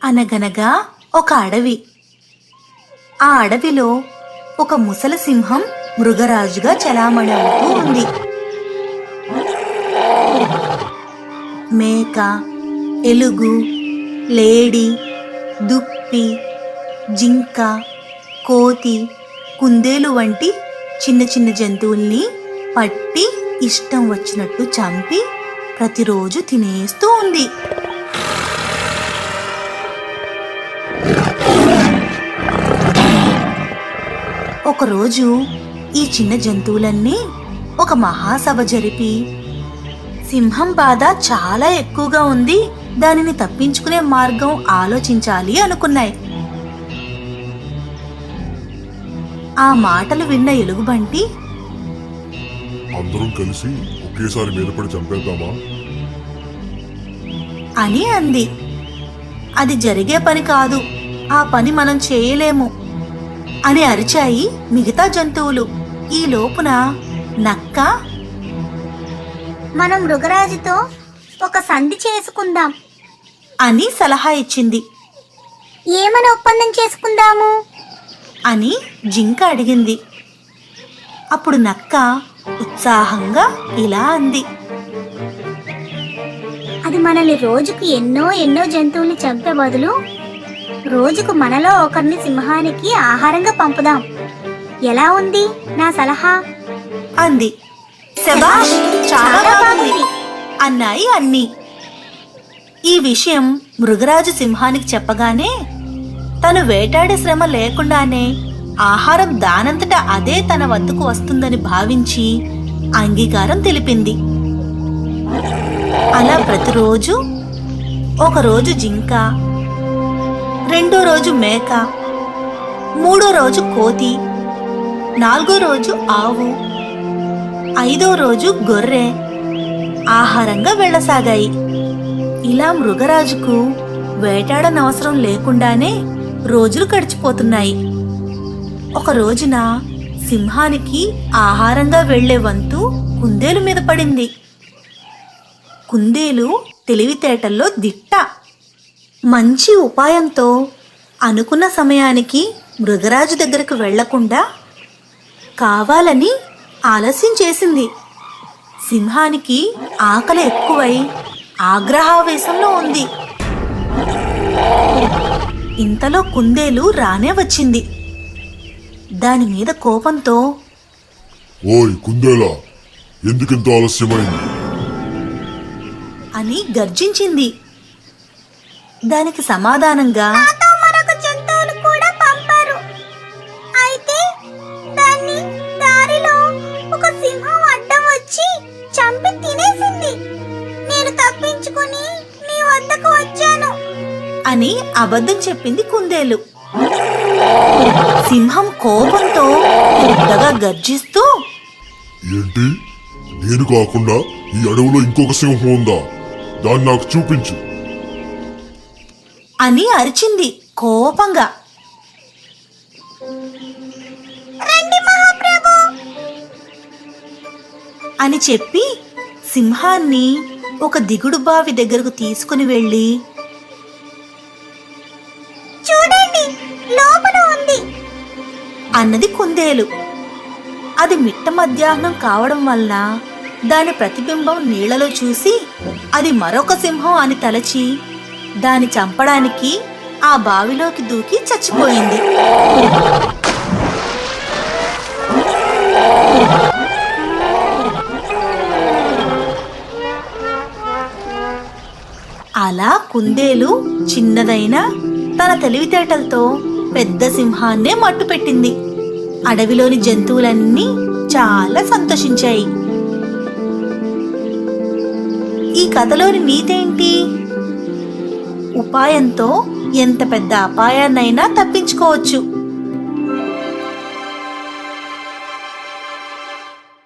అనగనగా ఒక అడవి. ఆ అడవిలో ఒక ముసల సింహం మృగరాజుగా చలామణి అవుతూ ఉంది. మేక ఎలుగు లేడి దుప్పి జింక కోతి కుందేలు వంటి చిన్న చిన్న జంతువుల్ని పట్టి ఇష్టం వచ్చినట్టు చంపి ప్రతిరోజు తినేస్తూ ఉంది. ఒకరోజు ఈ చిన్న జంతువులన్నీ ఒక మహాసభ జరిపి సింహం బాధ చాలా ఎక్కువగా ఉంది. దానిని తప్పించుకునే మార్గం ఆలోచించాలి అనుకున్నాయి. ఆ మాటలు విన్న ఎలుగుబంటి అందరం కలిసి ఒకేసారి మీద పడి చంపేద్దామా? అని అంది. అది జరిగే పని కాదు. ఆ పని మనం చేయలేము. అని అరిచాయి మిగతా జంతువులు. ఈ లోపున నక్క మనం మృగరాజుతో ఒక సంధి చేసుకుందాం. అని సలహా ఇచ్చింది. ఏమని ఒప్పందం చేసుకుందాము? అని జింక అడిగింది. అప్పుడు నక్క ఉత్సాహంగా ఇలా అంది. అది మనల్ని రోజుకు ఎన్నో ఎన్నో జంతువుల్ని చంపే బదులు రోజుకు మనలో ఒకరిని సింహానికి ఆహారంగా పంపుదాం. ఎలా ఉంది నా సలహా? అంది. శబాష్ చాలా బాగుంది. అన్నాయి అన్ని. ఈ విషయం మృగరాజు సింహానికి చెప్పగానే తను వేటాడే శ్రమ లేకుండానే ఆహారం దానంతట అదే తన వద్దకు వస్తుందని భావించి అంగీకారం తెలిపింది. అలా ప్రతిరోజు ఒకరోజు జింక రెండో రోజు మేక మూడో రోజు కోతి నాలుగో రోజు ఆవు ఐదో రోజు గొర్రె ఆహారంగా వెళ్ళసాగాయి. ఇలా మృగరాజుకు వేటాడనవసరం లేకుండానే రోజులు గడిచిపోతున్నాయి. ఒక రోజున సింహానికి ఆహారంగా వెళ్ళే వంతు కుందేలు మీద పడింది. కుందేలు తెలివితేటల్లో దిట్ట. మంచి ఉపాయంతో అనుకున్న సమయానికి మృగరాజు దగ్గరకు వెళ్ళకుండా కావాలని ఆలస్యం చేసింది. సింహానికి ఆకలి ఎక్కువై ఆగ్రహావేశంలో ఉంది. ఇంతలో కుందేలు రానే వచ్చింది. దాని మీద కోపంతో ఓయ్ కుందేలా ఎందుకింత ఆలస్యమైంది? అని గర్జించింది. దానికి సమాధానంగా మరొక జంతువులు కూడా పంపారు. అయితే దాన్ని దారిలో ఒక సింహం అడ్డం వచ్చి చంపి తినేసింది. నేను తప్పించుకుని నీ వద్దకు వచ్చాను. అని అబద్ధం చెప్పింది కుందేలు. సింహం కోపంతో పెద్దగా గర్జిస్తూ ఏంటి? నేను కాకుండా ఈ అడవిలో ఇంకొక సింహం ఉందా? దాన్ని నాకు చూపించు. అని అరిచింది కోపంగా. అని చెప్పి సింహాన్ని ఒక దిగుడు బావి దగ్గరకు తీసుకుని వెళ్ళి చూడండి అన్నది కుందేలు. అది మిట్ట మధ్యాహ్నం కావడం వలన దాని ప్రతిబింబం నీళ్ళలో చూసి అది మరొక సింహం అని తలచి దాని చంపడానికి ఆ బావిలోకి దూకి చచ్చిపోయింది. అలా కుందేలు చిన్నదైన తన తెలివితేటలతో పెద్ద సింహాన్నే మట్టుపెట్టింది. అడవిలోని జంతువులన్నీ చాలా సంతోషించాయి. ఈ కథలోని నీతేంటి? ఉపాయంతో ఎంత పెద్ద అపాయాన్నైనా తప్పించుకోవచ్చు.